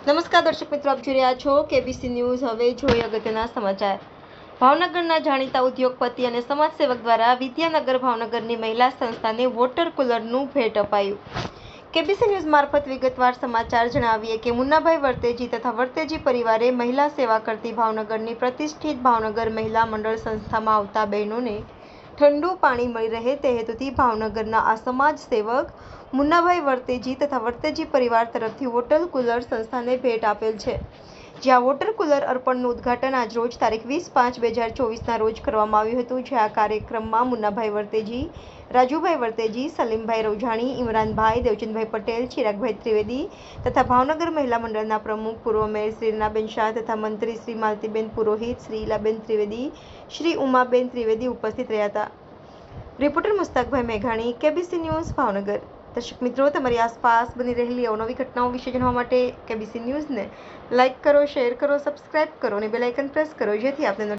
નમસ્કાર દર્શક મિત્રો, આપ જોઈ રહ્યા છો કેબીસી ન્યૂઝ હવે જોઈએ અગત્યના સમાચાર. ભાવનગરના જાણીતા ઉદ્યોગપતિ અને સમાજસેવક દ્વારા વિદ્યાનગર ભાવનગરની મહિલા સંસ્થાને વોટર કુલરનું ભેટ અપાયું. કેબીસી ન્યૂઝ મારફત વિગતવાર સમાચાર જણાવીએ કે મુન્નાભાઈ વર્તેજી તથા વર્તેજી પરિવારે મહિલા સેવા કરતી ભાવનગરની પ્રતિષ્ઠિત ભાવનગર મહિલા મંડળ સંસ્થામાં આવતા બહેનોને ઠંડુ પાણી મળી રહે તે હેતુથી ભાવનગરના આ સમાજ સેવક મુન્નાભાઈ વર્તેજી તથા વર્તેજી પરિવાર તરફથી વોટર કુલર સંસ્થાને ભેટ આપેલ છે. જ્યાં વોટર કુલર અર્પણનું ઉદ્ઘાટન આજરોજ તારીખ વીસ પાંચ બે હજાર ચોવીસના રોજ કરવામાં આવ્યું હતું જે આ કાર્યક્રમમાં મુન્નાભાઈ વર્તેજી, રાજુભાઈ વર્તેજી, સલીમભાઈ રોજાણી, ઇમરાનભાઈ, દેવચંદભાઈ પટેલ, ચિરાગભાઈ ત્રિવેદી તથા ભાવનગર મહિલા મંડળના પ્રમુખ પૂર્વ મેયર શ્રી રીનાબેન શાહ તથા મંત્રી શ્રી માલતીબેન પુરોહિત, શ્રી ઇલાબેન ત્રિવેદી, શ્રી ઉમાબેન ત્રિવેદી ઉપસ્થિત રહ્યા હતા. રિપોર્ટર મુસ્તાકભાઈ મેઘાણી, કેબીસી ન્યૂઝ, ભાવનગર. દર્શક મિત્રો, તમારી આસપાસ બની રહેલી અવનવી ઘટનાઓ વિશે જાણવા માટે કેબીસી ન્યૂઝને લાઇક કરો, શેર કરો, સબસ્ક્રાઇબ કરો અને બેલ આઇકન પ્રેસ કરો, જેથી આપને